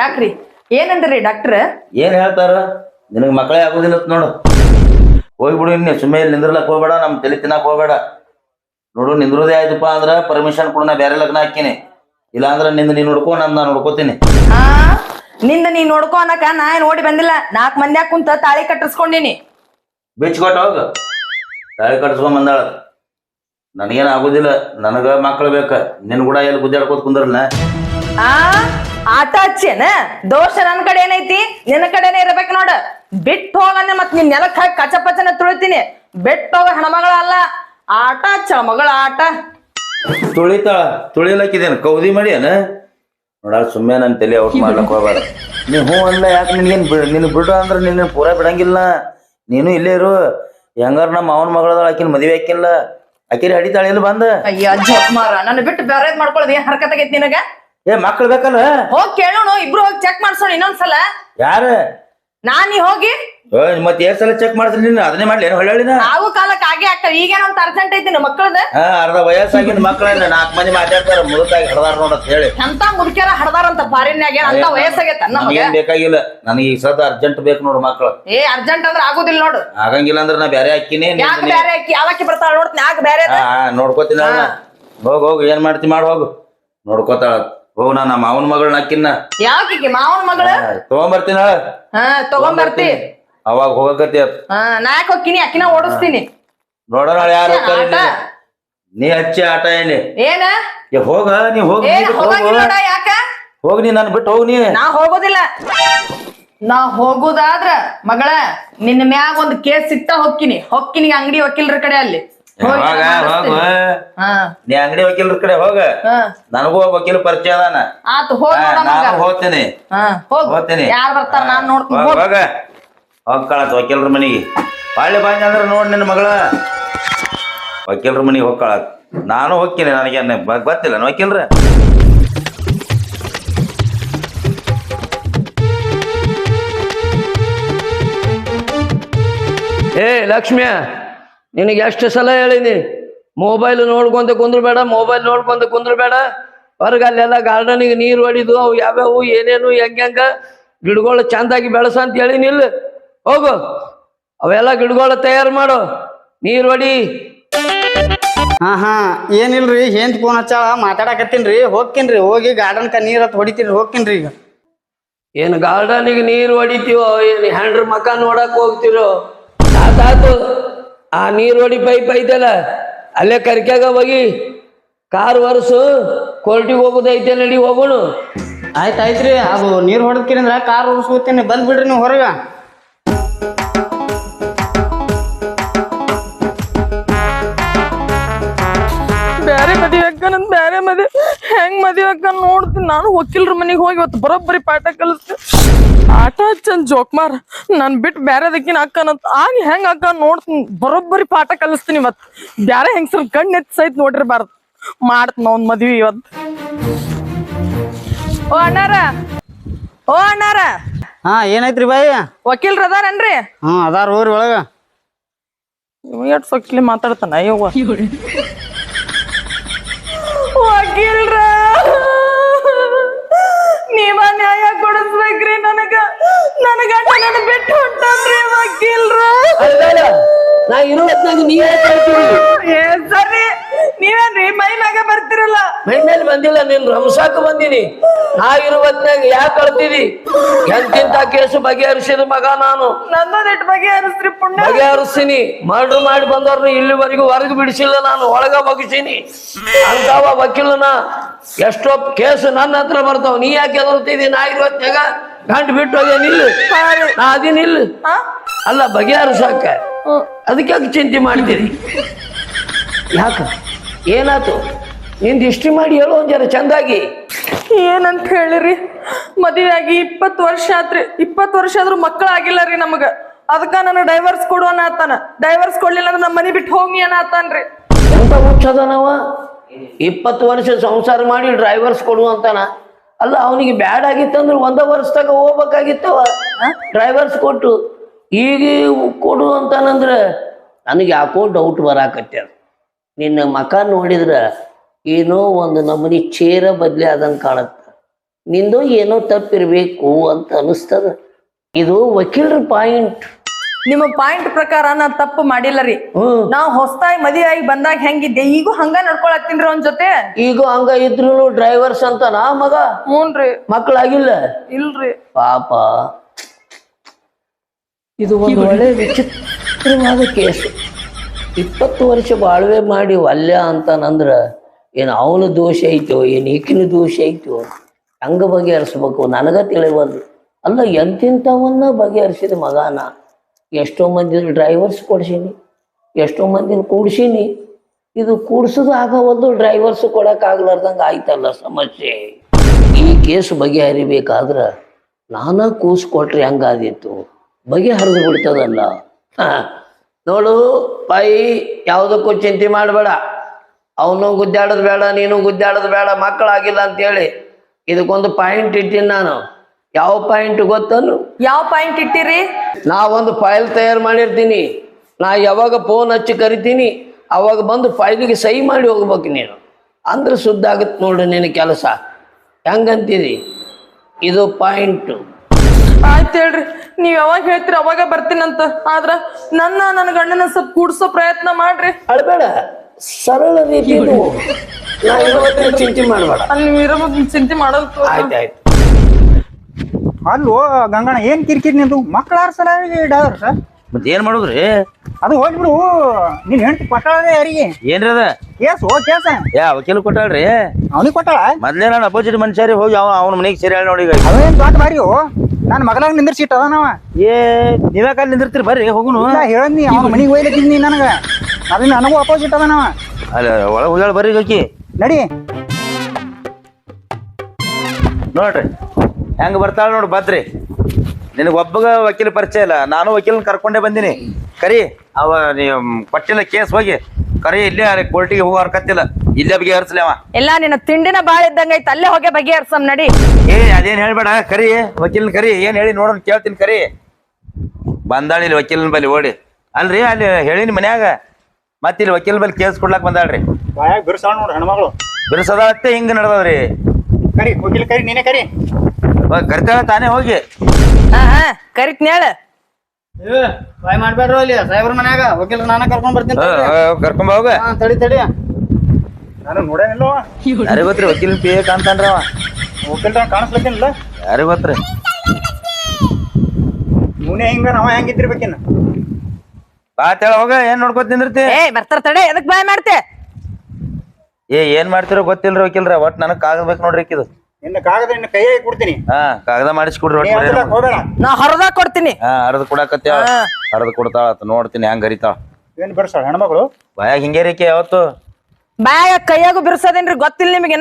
ಯಾಕ್ರಿ? ಏನಂದ್ರಿ ಡಾಕ್ಟರ್? ಏನ್ ಹೇಳ್ತಾರ? ನಿನಗ್ ಮಕ್ಕಳೇ ಆಗುದಿಲ್ಲ ನೋಡು. ಹೋಗ್ಬಿಡು ಇನ್ನೇ ಸುಮ್ಮನೆ ಇಲ್ಲಿ ನಿಂದ್ರಲಕ್ ಹೋಗ್ಬೇಡ ನಮ್ ತಲೆ ತಿನ್ನಕ್ ಹೋಗ್ಬೇಡ. ನೋಡು ನಿಂದ್ರದೇ ಆಯ್ತಪ್ಪ ಅಂದ್ರ ಪರ್ಮಿಷನ್ ಕೊಡು ನಾ ಬೇರೆ ಲಗ್ನ ಹಾಕಿನಿ. ಇಲ್ಲ ಅಂದ್ರ ನಿಂದ ನೀನ್ ನೋಡ್ಕೊ ನಂದ್ ನಾ ನೋಡ್ಕೋತೀನಿ ಆ ನಿಂದ ನೀ ನೋಡ್ಕೊ ಅನ್ನಕ ನಾ ಏನ್ ಓಡಿ ಬಂದಿಲ್ಲ. ನಾಲ್ಕ್ ಮಂದ್ಯಾಗ ಕುಂತ ತಾಳಿ ಕಟ್ಟಿಸ್ಕೊಂಡಿನಿ. ಬಿಚ್ಕೊಟ್ ಹೋಗ. ತಾಳಿ ಕಟ್ಸ್ಕೊಂಡ್ ಬಂದಾಳ. ನನಗೇನ್ ಆಗುದಿಲ್ಲ. ನನಗ ಮಕ್ಳು ಬೇಕ. ನಿನ್ ಕೂಡ ಎಲ್ಲಿ ಗುದ್ದಾಡ್ಕೋತ ಕುಂದ್ರಲ್ಲ ಆ? ಆಟ ಹಚ್ಚೇನ ದೋಷ ನನ್ ಕಡೆ ಏನೈತಿ? ನಿನ್ನ ಕಡೆನೇ ಇರ್ಬೇಕು ನೋಡ. ಬಿಟ್ಟು ಹೋಗನ್ನ ಮತ್ ನಿನ್ ನೆಲಕ್ ಹಾಕಿ ಕಚ ಪಚನ ತುಳಿತೀನಿ. ಬಿಟ್ಟು ಹೋಗ ಹೆಣ್ಮಗಳ ಅಲ್ಲ. ಆಟ ಹಚ್ಚ ಮಗಳ ಆಟ. ತುಳಿತಾಳ. ತುಳಿಲಕ್ಕಿದೇನು? ಕೌದಿ ಮಾಡಿ ಏನ ನೋಡ ಸುಮ್ಮನೆ ನನ್ನ ತಲೆ ಔಟ್ ಮಾಡ್ಲಕ್ ಹೋಗ್ಬೇಡ. ನೀ ಹ್ಞೂ ಅಲ್ಲ ಯಾಕೆ ನಿನ್ಗೇನ್ ಬಿಡ್ ನಿನ್ ಬಿಡು ಅಂದ್ರೆ ನಿನ್ನ ಪೂರ ಬಿಡಂಗಿಲ್ಲ. ನೀನು ಇಲ್ಲೇ ಇರು. ಹೆಂಗಾರ ನಮ್ಮ ಅವನ ಮಗಳದಾಳ ಆಕಿನ ಮದುವೆ ಹಾಕಿಲ್ಲ ಆಕಿರಿ ಹಡಿತಾಳೆ ಇಲ್ಲಿ ಬಂದ. ಅಯ್ಯ ಮಾರ ನನ್ನ ಬಿಟ್ಟು ಬೇರೆ ಮಾಡ್ಕೊಳ್ಳೋದು ಏನ್ ಹರ್ಕತ್ತಾಗೈತಿ ನಿನಗ? ಏ ಮಕ್ಳು ಬೇಕಲ್ಲ? ಹೋಗ್ ಕೇಳೋಣ ಇಬ್ರು ಹೋಗಿ ಚೆಕ್ ಮಾಡ್ಸೋಣ ಇನ್ನೊಂದ್ಸಲ. ಯಾರ? ನಾನ್ ನೀ ಹೋಗಿ. ಮತ್ತೆ ಎರಡ್ ಸಲ ಚೆಕ್ ಮಾಡ್ತೀನಿ ನೀನು? ಅದನ್ನೇ ಮಾಡ್ಲಿ ಏನು ಹೊಳ್ಳಿನ ನಾವು ಕಾಲಕ್ಕೆ ಆಗೇ ಆಗ್ತಾವ ಒಂದ್ ಅರ್ಜೆಂಟ್ ಐತಿ ನಮ್ಮ ಮಕ್ಕಳದ ಹಾ ಅರ್ಧ ವಯಸ್ಸಾಗಿನ ಮಕ್ಕಳನ್ನ ನಾಲ್ಕು ಮಂದಿ ಮಾತಾಡ್ತಾರ ಮುದುಕಾಗಿ ಹಡದಾರ ನೋಡತ್ ಹೇಳಿ. ಎಂತ ಮುದುಕ್ಯಾರ ಹಡ್ದಾರಂತ ಫಾರಿನ್ಯಾಗ ಅಂತ ವಯಸ್ಸಾಗೈತ ನಮಗೆ ನಮಗೇನ್ ಬೇಕಾಗಿಲ್ಲ. ನನಗೆ ಈ ಸದ ಅರ್ಜೆಂಟ್ ಬೇಕು ನೋಡು ಮಕ್ಳು. ಏ ಅರ್ಜೆಂಟ್ ಅಂದ್ರ ಆಗುದಿಲ್ಲ ನೋಡು. ಆಗಂಗಿಲ್ಲ ಅಂದ್ರೆ ನಾ ಬೇರೆ ಹಾಕಿನಿ ಯಾಕೆ ಬೇರೆ ಅಕ್ಕಿ ಯಾವಕ್ಕೆ ಬರ್ತಾಳ ನೋಡ್ತೀನಿ ಯಾಕೆ ಬೇರೆ ನೋಡ್ಕೋತೀನಿ ಹೋಗ್ ಹೋಗ್ ಏನ್ ಮಾಡ್ತಿ ಮಾಡ್ ಹೋಗು. ನೋಡ್ಕೋತಾಳ. ಹೋಗ್ ನಾ ನಮ್ಮ ಅವನ ಮಗಳನ್ನ ಅಕ್ಕಿನ ಯಾಕೆ ಮಾವನ ಮಗಳ? ತಗೊಂಬರ್ತೀನಿ ಹಾ ತಗೊಂಬರ್ತಿ. ಅವಾಗ ಹೋಗಕತಿ ಹಾ ನಾ ಯಾಕೆ ಹೋಗ್ತೀನಿ? ಅಕ್ಕಿನ ಓಡಿಸ್ತೀನಿ. ನೋಡೋಣ ಯಾರು ನೀ ಹಚ್ಚಿ ಆಟ ಏನಿ? ಏನ? ಏ ಹೋಗ ನೀ ಹೋಗ ಯಾಕ? ಹೋಗ್ ನೀ ನನ್ ಬಿಟ್ಟು ಹೋಗ್ ನೀ. ನಾ ಹೋಗೋದಿಲ್ಲ. ನಾ ಹೋಗುದಾದ್ರ ಮಗಳ ನಿನ್ನ ಮ್ಯಾಗ ಒಂದ್ ಕೇಸ್ ಸಿಕ್ತಾ ಹೊಕ್ಕಿನಿ ಹೊಕ್ಕಿನಿ ಅಂಗಡಿ ವಕೀಲರ ಕಡೆ ಅಲ್ಲಿ. ಹೋಗಿ ಹೋಗ ನೀ ಅಂಗಡಿ ವಕೀಲರ ಕಡೆ ಹೋಗ. ಹಾ. ನನಗೂ ಒಬ್ಬ ವಕೀಲ ಪರಿಚಯ ಅದಾನ. ಆತು ಹೋಗ್ ನಾನು ಹೋಗ್ತೀನಿ. ಹಾ ಹೋಗ್. ಹೋಗ್ತೀನಿ. ಯಾರ್ ಬರ್ತಾರ ನಾನ್ ನೋಡ್ತೀನಿ ಹೋಗ ಹೋಗ್ಕಳತ್ ವಕೀಲರ ಮನಿಗೆ. ಬಾಳೆ ಬಾಂಜ ಅಂದ್ರೆ ನೋಡ್ ನಿನ್ನ ಮಗಳ. ವಕೀಲರ ಮನಿಗೆ ಹೋಗ್ಕಳತ್ ನಾನು ಹೋಗ್ತೀನಿ ನನಗೇನು ಗೊತ್ತಿಲ್ಲ ವಕೀಲ್ರ. ಏ ಲಕ್ಷ್ಮಿಯ. ನಿನಗೆ ಎಷ್ಟು ಸಲ ಹೇಳಿನಿ ಮೊಬೈಲ್ ನೋಡ್ಕೊಂತ ಕುಂದ್ರಬೇಡ ಮೊಬೈಲ್ ನೋಡ್ಕೊಂತ ಕುಂದ್ರಬೇಡ. ಹೊರಗೆ ಅಲ್ಲೆಲ್ಲ ಗಾರ್ಡನಿಗೆ ನೀರು ಹೊಡಿದು ಅವು ಯಾವ್ಯಾವು ಏನೇನು ಹೆಂಗ ಗಿಡಗಳು ಚಂದಾಗಿ ಬೆಳೆಸ ಅಂತ ಹೇಳಿನಿಲ್ಲ ಹೋಗು. ಅವೆಲ್ಲ ಗಿಡಗಳು ತಯಾರು ಮಾಡು. ನೀರು ಹೊಡಿ. ಹಾ ಹಾ. ಏನಿಲ್ರಿ ಏನ್ ಫೋನ್ ಹಚ್ಚಾಳ? ಮಾತಾಡಕತ್ತೀನ್ರಿ ಹೋಗ್ತೀನ್ರಿ ಹೋಗಿ ಗಾರ್ಡನ್ ಕ ನೀರ್ ಹತ್ ಹೊಡಿತೀನಿ ಹೋಗ್ತೀನ್ರಿ ಈಗ. ಏನು ಗಾರ್ಡನಿಗೆ ನೀರು ಹೊಡಿತೀವೋ ಏನು ಹೆಂಡ್ರ ಮಕ ನೋಡಕ್ ಹೋಗ್ತಿರೋ? ಆತಾತು ಆ ನೀರು ಹೊಡಿ ಪೈಪ್ ಐತಲ್ಲ ಅಲ್ಲೇ ಕರ್ಕ್ಯಾಗ ಹೋಗಿ ಕಾರ್ ಒರೆಸು ಕೋರ್ಟಿಗೆ ಹೋಗೋದೈತೆ ನಡಿ ಹೋಗೋಣ. ಆಯ್ತು ಆಯ್ತ್ರಿ ಅದು ನೀರು ಹೊಡೆದ್ಕಿರಂದ್ರ ಕಾರ್ ಉರ್ಸ್ಕೊತೀನಿ ಬಂದ್ಬಿಡ್ರಿ ನೀವು ಹೊರಗ. ಬ್ಯಾರೆ ಮದಿ ಅಕ್ಕನಂತ ಬ್ಯಾರೆ ಮದಿ ಹೆಂಗ್ ಮದಿ ಅಕ್ಕ ನೋಡ್ತೀನಿ. ನಾನು ವಕೀಲ್ರ ಮನೆಗೆ ಹೋಗಿ ಇವತ್ತು ಬರೋಬ್ಬರಿ ಪಾಠ ಕಲಿಸ್ತೀನಿ ಆಟ ಹಚ್ಚನ್ ಜೋಕ್ಮಾರ್ ನಾನ್ ಬಿಟ್ಟು ಬ್ಯಾರೆದಕ್ಕಿನ ಅಕ್ಕನಂತ ಆಗ ಹೆಂಗ್ ಅಕ್ಕ ನೋಡ್ತೀನಿ ಬರೋಬ್ಬರಿ ಪಾಠ ಕಲಿಸ್ತೀನಿ ಇವತ್ತು ಬ್ಯಾರೆ ಹೆಂಗ್ಸ್ರ ಕಣ್ಣು ಎತ್ತಿ ಸಹಿತ ನೋಡಿರ್ಬಾರ್ದು. ಮಾಡ್ತೀನಿ ಅವ್ನ ಮದ್ವಿ ಇವತ್ತು ಓ ಅಣ್ಣಾರ. ಓ ಅಣ್ಣಾರ. ಹಾ ಏನೈತ್ರಿ ಬಾಯಿ? ವಕೀಲ್ರ ಅದಾರನ್ರಿ? ಹಾ ಅದಾರ ಊರಿ ಒಳಗ. ಇವ ಎಷ್ಟ್ ಸೊಕ್ಲಿ ಮಾತಾಡ್ತಾನ? ಅಯ್ಯವ್ವ. ವಕೀಲ್ರ. ನನಗ ನನ್ನ ಬಿಟ್ಟು ಹೊಂಟಾನ್ರಿ ವಕೀಲ್ರು ನಾ ಇರುವತ್ನಾಗ ನೀ ಏನ್ ಹೇಳ್ತೀರಿ ಏ ಸರಿ. ನೀವೇನ್ರಿ? ಮೈ ಮ್ಯಾಗ ಬರ್ತಿರಲ್ಲ. ಮೈ ಮೇಲೆ ಬಂದಿಲ್ಲ ನೀನ್ ರಮಸಾಕ ಬಂದಿನಿ. ನಾ ಇರುವತ್ನಾಗ ಯಾಕೆ ಕಳ್ತೀವಿ ಎಂತಿಂತ ಕೇಸು ಬಗೆಹರಿಸಿದ ಮಗ ನಾನು. ನಂದೊಂದಿಟ್ಟು ಬಗೆಹರಿಸ್ರಿ ಪುಣ್ಯ. ಬಗೆಹರಿಸ್ತೀನಿ. ಮರ್ಡರ್ ಮಾಡಿ ಬಂದವ್ರನ್ನ ಇಲ್ಲಿವರೆಗೂ ಹೊರಗೆ ಬಿಡಿಸಿಲ್ಲ ನಾನು ಒಳಗ ಬಗಿಸೀನಿ ಅಂತಾವ ವಕೀಲನ ಎಷ್ಟೋ ಕೇಸು ನನ್ನ ಹತ್ರ ಬರ್ತಾವ. ನೀ ಯಾಕೆ ಎದುರ್ತಿದಿ ನಾ ಇರುವತ್ನಾಗ ಗಂಟು ಬಿಟ್ಟು ಹೋಗಿ ನಿಲ್ಲು. ನಾ ಅದಿ ನಿಲ್ಲು. ಅಲ್ಲ ಬಗೆಹರಿಸಾಕ. ಅದಕ್ಕೆ ಯಾಕೆ ಚಿಂತೆ ಮಾಡ್ತೀರಿ ಯಾಕ? ಏನಾತು ನಿಂದು ಇಷ್ಟಿ ಮಾಡಿ ಹೇಳು ಒಂದ್ ಜನ ಚಂದಾಗಿ. ಏನಂತ ಹೇಳಿರಿ? ಮದುವೆ ಆಗಿ ಇಪ್ಪತ್ತು ವರ್ಷ ಆತ್ರಿ. ಇಪ್ಪತ್ತು ವರ್ಷ ಆದ್ರೂ ಮಕ್ಕಳಾಗಿಲ್ಲ ರೀ ನಮಗ. ಅದಕ್ಕ ನಾನು ಡೈವರ್ಸ್ ಕೊಡು ಅನ್ನತಾನ ಡೈವರ್ಸ್ ಕೊಡ್ಲಿಲ್ಲ ಅಂದ್ರೆ ನಮ್ಮ ಮನೆ ಬಿಟ್ಟು ಹೋಗಿ ಅನ್ನತಾನ್ರಿ ಎಂತ ಹುಚ್ಚದನವ? ಇಪ್ಪತ್ತು ವರ್ಷ ಸಂಸಾರ ಮಾಡಿ ಡ್ರೈವರ್ಸ್ ಕೊಡು ಅಂತಾನ. ಅಲ್ಲ ಅವನಿಗೆ ಬ್ಯಾಡ್ ಆಗಿತ್ತಂದ್ರೆ ಒಂದ ವರ್ಷದಾಗ ಹೋಗ್ಬೇಕಾಗಿತ್ತವ. ಡ್ರೈವರ್ಸ್ ಕೊಟ್ಟು ಈಗ ಕೊಡು ಅಂತಾನಂದ್ರೆ ನನಗೆ ಯಾಕೋ ಡೌಟ್ ಬರಾಕತ್ಯ ನಿನ್ನ ಮಕ ನೋಡಿದ್ರ ಏನೋ ಒಂದು ನಮೂನಿ ಚೇರ ಬದ್ಲಿ ಆದಂಗೆ ಕಾಣತ್ತ. ನಿಂದು ಏನೋ ತಪ್ಪಿರಬೇಕು ಅಂತ ಅನಿಸ್ತದ. ಇದು ವಕೀಲರ ಪಾಯಿಂಟ್ ನಿಮ್ಮ ಪಾಯಿಂಟ್ ಪ್ರಕಾರ ನಾನು ತಪ್ಪು ಮಾಡಿಲ್ಲ ರೀ. ನಾವು ನಾ ಹೊಸದಾಗಿ ಮದುವೆ ಆಗಿ ಬಂದಾಗ ಹೆಂಗಿದ್ದೆ? ಈಗ ಹಂಗ ನಡ್ಕೊಳತ್ತೀನ್ರಿ ಅವನ್ ಜೊತೆ? ಈಗ ಹಂಗ ಇದ್ರು ಡ್ರೈವರ್ಸ್ ಅಂತ ನಾ ಮಗ? ಹ್ಞೂನ್ರಿ. ಮಕ್ಕಳಾಗಿಲ್ಲ ಇಲ್ರಿ. ಪಾಪ. ಇದು ಒಂದು ಒಳ್ಳೆ ವಿಚಿತ್ರವಾದ ಕೇಸ್. ಇಪ್ಪತ್ತು ವರ್ಷ ಬಾಳ್ವೆ ಮಾಡಿ ವಲ್ಯ ಅಂತಾನಂದ್ರ ಏನು ಅವನ ದೋಷ ಐತೋ ಏನು ಈಕಿನ ದೋಷ ಐತೋ ಹಂಗ ಬಗೆಹರಿಸ್ಬೇಕು ನನಗ ತಿಳಿವಲ್ದು. ಅಲ್ಲ ಎಂತಿಂಥವನ್ನ ಬಗೆಹರಿಸಿದ ಮಗಾನ ಎಷ್ಟೋ ಮಂದಿ ಡ್ರೈವರ್ಸ್ ಕೊಡ್ಸೀನಿ ಎಷ್ಟೋ ಮಂದಿನ ಕೂಡ್ಸೀನಿ. ಇದು ಕೂಡ್ಸೋದು ಆಗವಲ್ದು ಡ್ರೈವರ್ಸ್ ಕೊಡಕ್ಕಾಗ್ಲಾರ್ದಂಗೆ ಆಯ್ತಲ್ಲ ಸಮಸ್ಯೆ. ಈ ಕೇಸ್ ಬಗೆಹರಿಬೇಕಾದ್ರ ನಾನ ಕೂಸ್ ಕೊಟ್ರೆ ಹಂಗಾದಿತ್ತು ಬಗೆಹರಿದು ಬಿಡ್ತದಲ್ಲ. ನೋಡು ಬಾಯಿ ಯಾವುದಕ್ಕೂ ಚಿಂತೆ ಮಾಡಬೇಡ. ಅವನು ಗುದ್ದಾಡೋದು ಬೇಡ ನೀನು ಗುದ್ದಾಡೋದು ಬೇಡ ಮಕ್ಕಳಾಗಿಲ್ಲ ಅಂತೇಳಿ. ಇದಕ್ಕೊಂದು ಪಾಯಿಂಟ್ ಇಟ್ಟಿನಿ ನಾನು. ಯಾವ ಪಾಯಿಂಟ್ ಗೊತ್ತನು ಯಾವ ಪಾಯಿಂಟ್ ಇಟ್ಟಿರಿ? ನಾ ಒಂದು ಫೈಲ್ ತಯಾರು ಮಾಡಿರ್ತೀನಿ. ನಾ ಯಾವಾಗ ಫೋನ್ ಹಚ್ಚಿ ಕರಿತೀನಿ ಅವಾಗ ಬಂದು ಫೈಲಿಗೆ ಸಹಿ ಮಾಡಿ ಹೋಗ್ಬೇಕು ನೀನು. ಅಂದ್ರೆ ಶುದ್ಧ ಆಗತ್ತೆ ನೋಡು ನಿನ್ನ ಕೆಲಸ. ಹೆಂಗಂತೀರಿ? ಇದು ಪಾಯಿಂಟು ಆಯ್ತು ಹೇಳ್ರಿ. ನೀವ್ ಯಾವಾಗ ಹೇಳ್ತೀರ ಅವಾಗ ಬರ್ತೀನಂತ. ಆದ್ರ ನನ್ನ ನನ್ನ ಗಂಡನ ಸ್ವಲ್ಪ ಕೂಡ್ಸೋ ಪ್ರಯತ್ನ ಮಾಡ್ರಿ. ಅಳ್ಬೇಡ. ಸರಳ ರೀತಿ ನಾ ಚಿಂತೆ ಮಾಡಬೇಡ. ಅಲ್ಲಿ ನೀವ್ ಇರೋ ಮೊದ್ಲು ಚಿಂತೆ ಮಾಡೋದು ಅಲ್ವೋ ಅಲ್ಲೋ ಗಂಗಣ್ಣ ಏನ್ ಕಿರಿಕಿರಿ ನಿಂದು? ಮಕ್ಳ ಆರ್ ಸಲ ಡ್ರೈವರ್ ಸರ್? ಮತ್ ಏನ್ ಮಾಡುದ್ರಿ? ಅದು ಹೋಗ್ಬಿಡು. ನೀನ್ ಹೆಂಡತಿ ಕೊಟ್ಟಾಳದೆ ಯಾರಿಗೆ? ಏನ್ರಿ ಅದ? ಕೇಸ್ ಓ ಕೇಸ. ಯಾ ವಕೀಲ ಕೊಟ್ಟಾಳ್ರಿ. ಅವನಿಗೆ ಕೊಟ್ಟಾಳ? ಮೊದ್ಲೇ ನಾನು ಅಪೋಸಿಟ್ ಮನುಷ್ಯರಿ ಹೋಗಿ ಅವ ಅವನ ಮನೆಗೆ ಸೇರಿ ಹೇಳಿ ನೋಡಿ ಈಗ. ಅವೇನ್ ದೊಡ್ಡ ಮಾರಿ ನಾನು ಮಗಲಾಗ ನಿಂದಿರ್ಸಿಟ್ಟ ನಾವ ಏ ನೀವ್ಯಾಕ ಅಲ್ಲಿ ನಿಂದಿರ್ತೀರಿ ಬರ್ರಿ ಹೋಗುನು. ಹೇಳದ್ನಿ ಅವನ ಮನಿಗೆ ಒಯ್ಲತ್ತಿದ್ನಿ ನನಗ. ಅದನ್ನ ನನಗೂ ಅಪೋಸಿಟ್ ಅದಾನವ ಅಲ್ಲಿ ಒಳಗೆ ಹೋಗ್ಯಾಳ ಬರ್ರಿ ಹೋಗಿ ನಡಿ. ನೋಡ್ರಿ ಹೆಂಗ ಬರ್ತಾಳ ನೋಡು ಬದ್ರಿ. ನಿನಗೆ ಒಬ್ಬಗ ವಕೀಲ ಪರಿಚಯ ಇಲ್ಲ ನಾನು ವಕೀಲನ ಕರ್ಕೊಂಡೇ ಬಂದಿನಿ. ಕರಿ ಅವ ನೀವು ಕೊಟ್ಟಿಲ್ಲ ಕೇಸ್ ಹೋಗಿ ಕರಿ ಇಲ್ಲೇ ಕೋರ್ಟಿಗೆ ಹೋಗೋ ಹರ್ಕತ್ತಿಲ್ಲ ಇಲ್ಲೇ ಬಗೆಹರಿಸಲೇವಾ ಅವ. ಎಲ್ಲ ನಿನ್ನ ತಿಂಡಿನ ಬಾಳ ಇದ್ದಂಗ ಐತಿ ಅಲ್ಲೇ ಹೋಗಿ ಬಗೆಹರಿಸಮ್ ನಡಿ. ಏ ಅದೇನ್ ಹೇಳ್ಬೇಡ ಕರಿ ವಕೀಲನ್ ಕರಿ ಏನ್ ಹೇಳಿ ನೋಡೋಣ ಕೇಳ್ತೀನಿ ಕರಿ. ಬಂದಾಳಿ ಇಲ್ಲಿ ವಕೀಲನ ಬಲ್ಲಿ ಓಡಿ. ಅಲ್ರಿ ಅಲ್ಲಿ ಹೇಳಿನ ಮನ್ಯಾಗ ಮತ್ತೆ ಇಲ್ಲಿ ವಕೀಲ ಬಲ್ಲಿ ಕೇಸ್ ಕೊಡ್ಲಾಕ್ ಬಂದಾಳ್ರಿ. ಬಾಯಾಗ ಬಿರ್ಸಾಳ ನೋಡು ಹೆಣ್ಮಗಳು. ಬಿರ್ಸದಾಳತ್ತೆ ಹಿಂಗ ನಡ್ದವ್ರಿ ಕರಿ ವಕೀಲ ಕರಿ ನೀನೇ ಕರಿ. ಕರಿತಾಳ ತಾನೇ ಹೋಗಿ. ಹಾ ಹಾ ಕರಿತ್ನ ಹೇಳ ಬಾಯ್ ಮಾಡ್ಬೇಡ್ರು ಅಲ್ಲಿ ಸಾಹೇಬ್ರ ಮನ್ಯಾಗ ವಕೀಲ ನಾನ ಕರ್ಕೊಂಡ್ ಬರ್ತೀನಿ ಕರ್ಕೊಂಡ್ ಹೋಗ. ಹಾ ತಡಿ ತಡಿ. ನಾನು ನೋಡೇನಿಲ್ಲೋ ಯಾರಿಗ್ ಗೊತ್ತ್ರಿ? ವಕೀಲ ಪಿ ಎ ಕಾಂತಾನ್ರಿ ಅವ. ವಕೀಲ ಕಾಣಿಸ್ಲತ್ತೀನಿಲ್ಲ ಯಾರಿಗ್ ಗೊತ್ತ್ರಿ? ಮುನೆ ಹೆಂಗ ನಾವ ಹೆಂಗಿದ್ದಿರ್ಬೇಕಿನ್ನ ಬಾತೇಳ ಹೋಗ ಏನ್ ನೋಡ್ಕೊತ ನಿಂದಿರ್ತಿ? ಏ ಬರ್ತಾರ ತಡೆ ಎದಕ್ ಬಾಯ್ ಮಾಡ್ತೆ? ಏ ಏನ್ ಮಾಡ್ತಿರೋ ಗೊತ್ತಿಲ್ರಿ ವಕೀಲ್ರ ಒಟ್ ನನಗ್ ಕಾಗದ ಬೇಕು ನೋಡ್ರಿ ಇದು ನಿನ್ನ ಕಾಗದ ನಿನ್ನ ಕೈಯಾಗಿ ಕೊಡ್ತೀನಿ ಹಾ ಕಾಗದ ಮಾಡಿಸ್ಕೊಡ್ರಿ ಒಟ್ ನೀ ಬರ್ರಿ ಅದ್ರಲ್ಲ ಹೋಗ್ಬೇಡ. ನಾ ಹೊರದಾಗ ಕೊಡ್ತೀನಿ. ಹಾ ಹರಿದು ಕೊಡಾಕತ್ಯಾಳ ಹಾ. ಹರಿದು ಕೊಡ್ತಾಳ ಆತ್ ನೋಡ್ತೀನಿ ಹೆಂಗ್ ಹರಿತಾಳ. ಏನ್ ಬರ್ಸಾಳ ಹೆಣ್ಮಗಳು? ಬಾಯಾಗ ಹಿಂಗೇರಿಕೆ ರೀಕೆ ಯಾವತ್ತು? ಬಾಯಾಗ ಕೈಯಾಗು ಬಿರ್ಸದೇನ್ರಿ ಗೊತ್ತಿಲ್ಲ ನಿಮಗೆ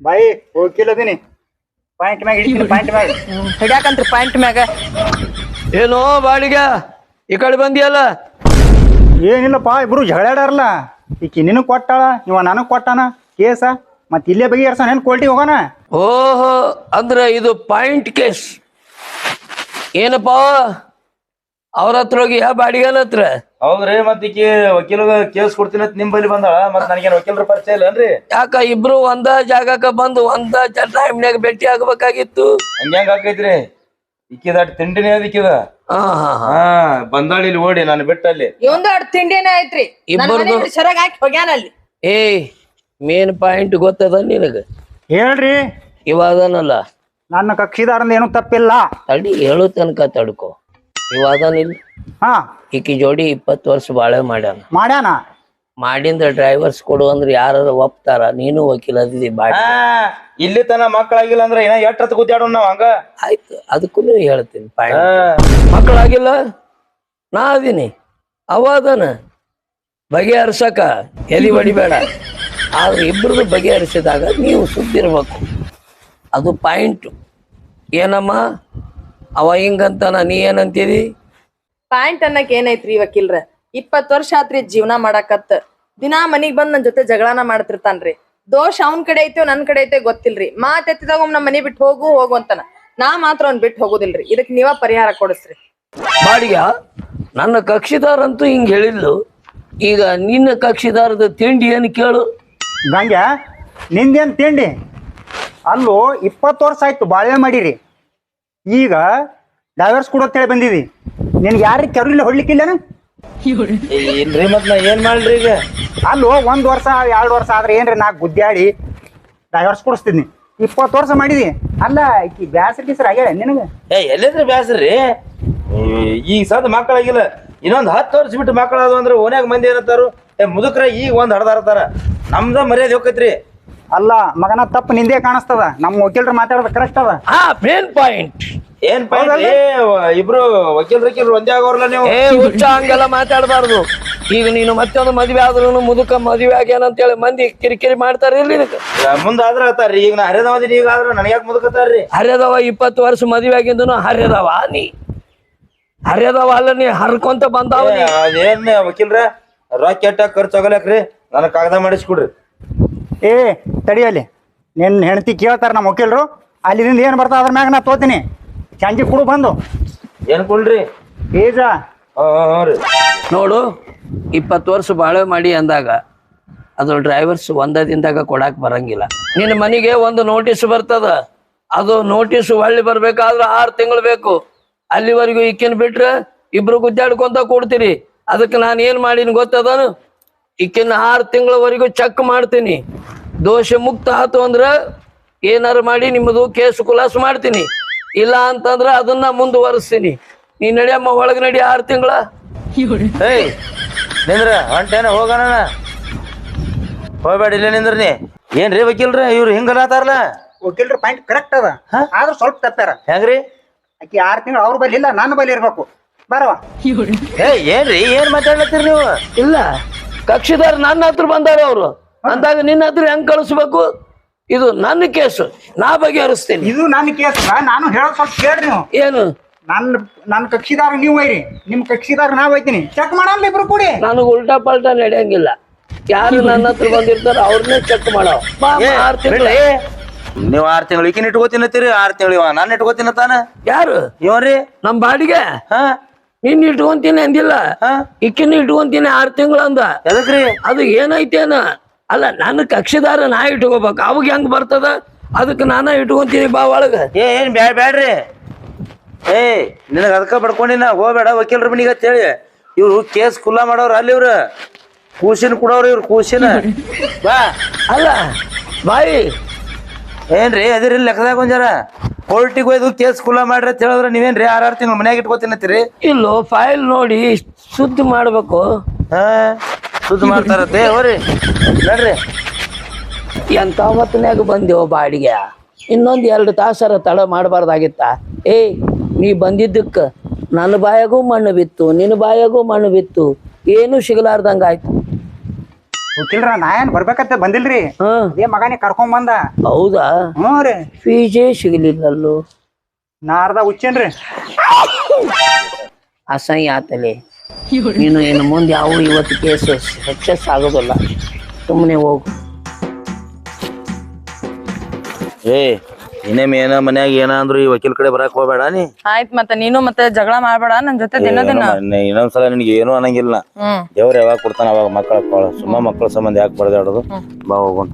ಬಾಯಿ ಹೋಗಿಲ್ಲದೀನಿ ಪಾಯಿಂಟ್ ಮ್ಯಾಗ ಹಿಡಿತೀನಿ ಪಾಯಿಂಟ್ ಮ್ಯಾಗ. ಹಿಡ್ಯಾಕಂತ್ರಿ ಪಾಯಿಂಟ್ ಮ್ಯಾಗ. ಏನೋ ಬಾಡಿಗ ಈ ಕಡೆ ಬಂದಿಯಲ್ಲ? ಏನಿಲ್ಲಪ್ಪ ಇಬ್ರು ಜಗಳಾಡಾರಲ್ಲ ಈಕಿ ನಿನಗ್ ಕೊಟ್ಟಾಳ ಇವ ನನಗ್ ಕೊಟ್ಟಾನ ಕೇಸ. ಮತ್ತೆ ಇಲ್ಲೇ ಬಗೆಹರ್ಸಾನ ಏನ್ ಕೋಲ್ಟಿ ಹೋಗೋಣ ಓಹೋ ಅಂದ್ರೆ ಇದು ಪಾಯಿಂಟ್ ಕೇಸ್ ಏನಪ್ಪ? ಅವ್ರ ಹತ್ರ ಹೋಗಿ ಯಾ ಬಾಡಿಗನ ಹತ್ರ? ಹೌದ್ರಿ ಮತ್ತ ಈಕಿ ವಕೀಲ ಕೇಸ್ ಕೊಡ್ತೀನಿ ಅಂತ ನಿಮ್ ಬಲ್ಲಿ ಬಂದಾಳ ಮತ್ ನನಗೇನ್ ವಕೀಲರ ಪರಿಚಯ ಇಲ್ಲ ಅನ್ರಿ ಯಾಕ ಇಬ್ರು ಒಂದ ಜಾಗಕ್ಕ ಬಂದು ಒಂದ ಟೈಮ್ನಾಗ ಭೇಟಿ ಆಗ್ಬೇಕಾಗಿತ್ತು? ಹಂಗ್ಯಾಂಗ ಆಕೈತ್ರಿ? ಇಕ್ಕಿದ ಅಟ್ ತಿಂಡಿನೇ ಅದ ಇಕ್ಕಿದ ಹಾ ಹಾ ಹಾ. ಹಾ ಬಂದಾಳ ಇಲ್ಲಿ ಓಡಿ ನಾನು ಬಿಟ್ಟಲ್ಲಿ. ಅಲ್ಲಿ ಅಡ್ ತಿಂಡಿನೇ ಐತ್ರಿ ಇಬ್ಬರ್ದು- ಸರಿಯಾಗಿ ಹಾಕಿ ಹೋಗ್ಯಾನ ಅಲ್ಲಿ. ಏ ಮೇನ್ ಪಾಯಿಂಟ್ ಗೊತ್ತದ ನಿನಗ? ಹೇಳ್ರಿ. ಇವಾಗನಲ್ಲ ನನ್ನ ಕಕ್ಷಿದಾರಂದ ಏನು ತಪ್ಪಿಲ್ಲ. ತಡಿ ಹೇಳು ತನಕ ತಡ್ಕೊ. ಹಾ. ಈಕಿ ಜೋಡಿ ಇಪ್ಪತ್ತು ವರ್ಷ ಬಾಳೆ ಮಾಡ್ಯಾನ. ಮಾಡ್ಯಾನ? ಮಾಡಿಂದ ಡ್ರೈವರ್ಸ್ ಕೊಡು ಅಂದ್ರೆ ಯಾರು ಒಪ್ತಾರ? ನೀನು ವಕೀಲ ಅದಿದಿ ಹಾ ಇಲ್ಲಿ ತನ ಮಕ್ಕಳಾಗಿಲ್ಲ ಅಂದ್ರೆ ಇನ್ನ ಎಷ್ಟ್ ಹತ್ತು ಗುದ್ದಾಡೋಣ ನಾವ್ ಹಂಗ? ಆಯ್ತು ಅದಕ್ಕೂ ಹೇಳ್ತೀನಿ ಪಾಯ ಮಕ್ಕಳಾಗಿಲ್ಲ? ನಾ ಅದೀನಿ. ಅವ ಅದಾನ. ಬಗೆಹರ್ಸಕ ಎಲಿ ಬಡಿಬೇಡ ಆದ್ರೆ ಇಬ್ಬರದು ಬಗೆಹರಿಸಿದಾಗ ನೀವು ಸುದ್ದಿರ್ಬೇಕು. ಅದು ಪಾಯಿಂಟ್. ಏನಮ್ಮ? ಅವ ಹಿಂಗಂತಾನ? ನೀ ಏನಂತೀರಿ ಪಾಯಿಂಟ್ ಅನ್ನಕ್ ಏನೈತ್ರಿ ವಕೀಲ್ರ? ಇಪ್ಪತ್ ವರ್ಷ ಆತ್ರಿ ಜೀವನ ಮಾಡಾಕತ್ತ. ದಿನಾ ಮನಿಗ್ ಬಂದ್ ನನ್ ಜೊತೆ ಜಗಳನ ಮಾಡ್ತಿರ್ತಾನ್ರಿ. ದೋಷ ಅವನ್ ಕಡೆ ಐತೋ ನನ್ ಕಡೆ ಐತೆ ಗೊತ್ತಿಲ್ರಿ. ಮಾತ್ ಎತ್ತಿದಾಗ ಒಮ್ಮೆ ನಮ್ ಮನಿ ಬಿಟ್ಟು ಹೋಗು ಹೋಗು ಅಂತಾನ. ನಾ ಮಾತ್ರ ಅವ್ನ್ ಬಿಟ್ಟು ಹೋಗುದಿಲ್ರಿ. ಇದಕ್ ನೀವ ಪರಿಹಾರ ಕೊಡಿಸ್ರಿ. ಬಾಡಿಗ ನನ್ನ ಕಕ್ಷಿದಾರಂತೂ ಹಿಂಗ್ ಹೇಳಿದ್ಲು. ಈಗ ನಿನ್ನ ಕಕ್ಷಿದಾರದ ತಿಂಡಿ ಏನು ಕೇಳು? ಗಂಗ್ಯ ನಿಂದೇನ್ ತಿಂಡಿ? ಅಲ್ಲೂ ಇಪ್ಪತ್ತು ವರ್ಷ ಆಯ್ತು ಬಾಳೆ ಮಾಡಿರಿ. ಈಗ ಡೈವರ್ಸ್ ಕೊಡೋತ್ತೇಳಿ ಬಂದಿದಿ. ನಿನ್ಗೆ ಯಾರಿಗೆ ಕರುಲಿಲ್ಲ ಹೊಡ್ಲಿಕ್ಕಿಲ್ಲನ? ಇಲ್ರಿ ಮತ್ ನಾ ಏನ್ ಮಾಡ್ರಿ ಈಗ? ಅಲ್ಲೋ ಒಂದ್ ವರ್ಷ ಎರಡು ವರ್ಷ ಆದ್ರೆ ಏನ್ರಿ ನಾ ಗುದ್ದಾಡಿ ಡೈವರ್ಸ್ ಕೊಡಿಸ್ತೀನಿ ಇಪ್ಪತ್ತು ವರ್ಷ ಮಾಡಿದಿ. ಅಲ್ಲ ಈ ಬ್ಯಾಸರ್ ಗಿಸ್ರ ಆಗ್ಯಾಳ ನಿನಗೆ? ಏ ಎಲ್ಲಿದ್ರಿ ಬ್ಯಾಸ್ರಿ? ಈಗ ಸದ್ ಮಕ್ಕಳಾಗಿಲ್ಲ. ಇನ್ನೊಂದ್ ಹತ್ತು ವರ್ಷ ಬಿಟ್ಟು ಮಕ್ಕಳಾದ ಅಂದ್ರೆ ಓನ್ಯಾಗ ಮಂದಿ ಏನಂತಾರು? ಏ ಮುದುಕ್ರ ಈಗ ಒಂದ್ ಹಡ್ದಾರತಾರ ನಮ್ದ ಮರ್ಯಾದೆ ಹೋಗೈತ್ರಿ ಅಲ್ಲ ಮಗನ ತಪ್ಪು ನಿಂದೇ ಕಾಣಿಸ್ತದ. ನಮ್ ವಕೀಲರು ಮಾತಾಡೋದು ಕರೆಕ್ಟ್ ಅದ. ಆ ಮೇನ್ ಪಾಯಿಂಟ್ ಏನ್ ಪಾಯಿಂಟ್ ಇಬ್ರು ವಕೀಲ್ ವಕೀಲ್ ಒಂದೇ ಆಗೋರ್ಲ ನೀವು? ಏ ಹುಚ್ಚ ಹಂಗೆಲ್ಲ ಮಾತಾಡಬಾರ್ದು. ಈಗ ನೀನು ಮತ್ತೊಂದು ಮದುವೆ ಆದ್ರೂ ಮುದುಕ ಮದುವೆ ಆಗ್ಯಾನಂತೇಳಿ ಮಂದಿ ಕಿರಿಕಿರಿ ಮಾಡ್ತಾರ ಇಲ್ಲಿ ಮುಂದ ಆದ್ರ ಆತಾರ್ರಿ. ಈಗ ನಾ ಹರಿದವ ಈಗ ಆದ್ರ ನನಗ್ಯಾಕ ಮುದುಕತಾರ್ರಿ ಹರ್ಯದವ ಇಪ್ಪತ್ತು ವರ್ಷ ಮದುವೆ ಹರೇದಾವ ಹರ್ಯದವ ನೀ. ಹರ್ಯದವ ಅಲ್ಲ ನೀ ಹರ್ಕೊಂತ ಬಂದಾವ ನೀ. ಅದೇನ್ ವಕೀಲ್ರ? ರೊಕ್ಕ ಕೆಟ್ಟ ಖರ್ಚು ಆಗಲಕ್ರಿ ನನಗ್ ಕಾಗದ ಮಾಡಿಸ್ಕೊಡ್ರಿ. ಏ ತಡಿಯಲ್ಲಿ ನಿನ್ನ ಹೆಂಡತಿ ಕೇಳ್ತಾರ ನಮ್ಮ ವಕೀಲರು. ಅಲ್ಲಿಂದ ಏನು ಬರ್ತಾವ ಅದ್ರ ಮ್ಯಾಗ ನಾ ತೋತೀನಿ. ಸಂಜೆ ಕುಡು ಬಂದು. ಏನು ಕೊಡ್ರಿ? ಈಜ ನೋಡು ಇಪ್ಪತ್ತು ವರ್ಷ ಬಾಳೆ ಮಾಡಿ ಅಂದಾಗ ಅದು ಡ್ರೈವರ್ಸ್ ಒಂದ ದಿನದಾಗ ಕೊಡಾಕ್ ಬರಂಗಿಲ್ಲ. ನಿನ್ನ ಮನೆಗೆ ಒಂದು ನೋಟಿಸ್ ಬರ್ತದ. ಅದು ನೋಟಿಸ್ ಹೊಳ್ಳಿ ಬರ್ಬೇಕಾದ್ರೆ ಆರು ತಿಂಗಳು ಬೇಕು. ಅಲ್ಲಿವರೆಗೂ ಇಕ್ಕಿನ ಬಿಟ್ರೆ ಇಬ್ರು ಗುದ್ದಾಡ್ಕೊಂತ ಕೊಡ್ತೀರಿ. ಅದಕ್ಕೆ ನಾನು ಏನು ಮಾಡೀನಿ ಗೊತ್ತದನು ಇಕ್ಕಿನ ಆರು ತಿಂಗಳವರೆಗೂ ಚೆಕ್ ಮಾಡ್ತೀನಿ. ದೋಷ ಮುಕ್ತ ಆತು ಅಂದ್ರ ಏನಾರು ಮಾಡಿ ನಿಮ್ಮದು ಕೇಸ್ ಕುಲಾಸ್ ಮಾಡ್ತೀನಿ. ಇಲ್ಲ ಅಂತಂದ್ರ ಅದನ್ನ ಮುಂದುವರಿಸ್ತೀನಿ. ನೀ ನಡಿಯಮ್ಮ ಒಳಗ್ ನಡಿ ಆರು ತಿಂಗಳ. ಏಯ್ ನಿಂದ್ರ ಹೊಂಟೇನ ಹೋಗೋಣ ಹೋಗ್ಬೇಡ ಇಲ್ಲೇ ನಿಂದ್ರ ನೀ. ಏನ್ರಿ ವಕೀಲ್ರ ಇವ್ರು ಹಿಂಗಲಾತಾರಲ್ಲ ವಕೀಲ್ರ ಪಾಯಿಂಟ್ ಕರೆಕ್ಟ್ ಅದ. ಆದ್ರೂ ಸ್ವಲ್ಪ ತಪ್ಪಾರ ಹೆಂಗ್ರಿ? ಆಕಿ ಆರು ತಿಂಗಳು ಅವ್ರ ಬಲ್ಲಿ ಇಲ್ಲ ನನ್ನ ಬಲ್ಲಿ ಇರ್ಬೇಕು. ಬರವಾ. ಏ ಏನ್ರಿ ಏನ್ ಮಾತಾಡ್ಲತ್ತೀರಿ ನೀವು? ಇಲ್ಲ ಕಕ್ಷಿದಾರ ನನ್ನ ಹತ್ರ ಬಂದಾರ ಅವರು. ಅಂದಾಗ ನಿನ್ನ ಹತ್ರ ಹೆಂಗ್ ಕಳಿಸ್ಬೇಕು? ಇದು ನನ್ನ ಕೇಸು ನಾ ಬಗೆಹರಿಸ್ತೀನಿ ಇದು ನನ್ನ ಕೇಸ್ ನಾನು ಹೇಳೋದು ಸ್ವಲ್ಪ ಕೇಳ್ರಿ ನೀವು. ಏನು? ನನ್ನ ನನ್ನ ಕಕ್ಷಿದಾರ ನೀವು ಒಯ್ರಿ ನಿಮ್ಮ ಕಕ್ಷಿದಾರ ನಾ ಒಯ್ತೀನಿ ಚೆಕ್ ಮಾಡಲ್ಲ ಇಬ್ರು ಕೂಡಿ. ನನಗೆ ಉಲ್ಟಾ ಪಲ್ಟಾ ನಡೆಯಂಗಿಲ್ಲ. ಯಾರು ನನ್ನ ಹತ್ರ ಬಂದಿರ್ತಾರ ಅವ್ರನ್ನೇ ಚೆಕ್ ಮಾಡೋ. ಆರು ತಿಂಗಳು. ನೀವ್ ಆರ್ ತಿಂಗಳು ಈಕಿನ ಇಟ್ಕೋತೀನತ್ತೀರಿ ಆರ್ ತಿಂಗಳು ಇವ ನಾನು ಇಟ್ಕೋತೀನತ್ತಾನ ಯಾರು? ಇವನ್ರಿ ನಮ್ ಬಾಡಿಗೆ? ಹಾ. ನಿನ್ನ ಇಟ್ಕೊಂತೀನಿ ಅಂದಿಲ್ಲ. ಈಕಿನ ಇಟ್ಕೊಂತೀನಿ ಆರು ತಿಂಗಳು ಅಂದ. ಎದಕ್ರಿ? ಅದು ಏನೈತೇನ? ಅಲ್ಲ ನನ್ನ ಕಕ್ಷಿದಾರ ನಾ ಇಟ್ಕೋಬೇಕು. ಅವಾಗ ಹೆಂಗ್ ಬರ್ತದ? ಅದಕ್ಕೆ ನಾನ ಇಟ್ಕೊಂತೀನಿ ಬಾ ಒಳಗ. ಏ ಏನ್ ಬ್ಯಾಡ ಬ್ಯಾಡ್ರಿ? ಏ ನಿನಗ ಅದಕ್ಕ ಬಡ್ಕೊಂಡಿನ ಹೋಗ್ಬೇಡ ವಕೀಲ್ರ ಮನಿಗೆ ಅಂತ ಹೇಳಿ ಇವ್ರು ಕೇಸ್ ಖುಲ್ಲಾ ಮಾಡೋರು ಅಲ್ಲಿ ಇವ್ರು. ಕೂಸಿನ ಕೊಡೋರು ಇವ್ರು ಕೂಸಿನ. ಬಾ. ಅಲ್ಲ ಬಾಯಿ. ಏನ್ರಿ ಅದಿರಿ ಲೆಕ್ಕದಾಗ ಒಂಜಾರ? ಕೋರ್ಟಿಗೆ ಹೋಯ್ದು ಕೇಸ್ ಖುಲ್ಲಾ ಮಾಡ್ರಿ ಅಂತ ಹೇಳಿದ್ರೆ ನೀವೇನ್ರಿ ಆರ್ ಆರ್ ತಿಂಗಳು ಮನ್ಯಾಗ ಇಟ್ಕೋತೀನತ್ತೀರಿ ಇಲ್ಲೋ ಫೈಲ್ ನೋಡಿ ಶುದ್ಧ ಮಾಡ್ಬೇಕು. ಹಾ. ಸುದ್ದಿ ಮಾಡ್ತಾರ ದೇವ್ರಿ. ನಡ್ರಿ. ಎಂತ ಹೊತ್ತಿನಾಗ ಬಂದೆವು ಬಾಡಿಗೆ ಇನ್ನೊಂದು ಎರಡು ತಾಸರ ತಡ ಮಾಡಬಾರ್ದಾಗಿತ್ತ. ಏಯ್ ನೀ ಬಂದಿದ್ದಕ್ಕ ನನ್ನ ಬಾಯಾಗೂ ಮಣ್ಣು ಬಿತ್ತು ನಿನ್ನ ಬಾಯಾಗೂ ಮಣ್ಣು ಬಿತ್ತು ಏನು ಸಿಗಲಾರ್ದಂಗ ಆಯ್ತು. ಗೊತ್ತಿಲ್ರ ನಾ ಏನ್ ಬರ್ಬೇಕಂತ ಬಂದಿಲ್ರಿ? ಹ್ಮ್ ಅದೇ ಮಗನೇ ಕರ್ಕೊಂಡ್ ಬಂದ. ಹೌದಾ? ಹ್ಞೂ ರೀ. ಫೀಜೇ ಸಿಗಲಿಲ್ಲಲ್ಲೋ. ನಾ ಅರ್ಧ ಹುಚ್ಚೇನ್ರಿ. ಅಸಹ್ಯ ಆತಲೆ. ನೀನು ಏನು ಮುಂದೆ ಯಾವ ಇವತ್ತು ಕೇಸ್ ಸಕ್ಸಸ್ ಆಗೋದಿಲ್ಲ. ಸುಮ್ಮನೆ ಹೋಗು. ಏ ಇನ್ನೇಮ್ ಏನ ಮನ್ಯಾಗ ಏನ ಅಂದ್ರು ಈ ವಕೀಲ್ ಕಡೆ ಬರಕ್ ಹೋಗ್ಬೇಡ ನೀ? ಆಯ್ತ್ ಮತ್ತೆ ನೀನು ಮತ್ತೆ ಜಗಳ ಮಾಡ್ಬೇಡ ನನ್ ಜೊತೆ ದಿನ ಇನ್ನೊಂದ್- ಇನ್ನೊಂದ್ಸಲ ನಿನ್ಗೆ ಏನು ಅನ್ನಂಗಿಲ್ಲ. ಹ್ಮ್. ದೇವ್ರ ಯಾವಾಗ ಕೊಡ್ತಾನ ಅವಾಗ ಮಕ್ಕಳ ಕೊಳ ಸುಮ್ಮ ಮಕ್ಕಳ ಸಂಬಂಧ ಯಾಕೆ ಬರ್ದಾಡೋದು? ಬಾ ಹೋಗೋಣ.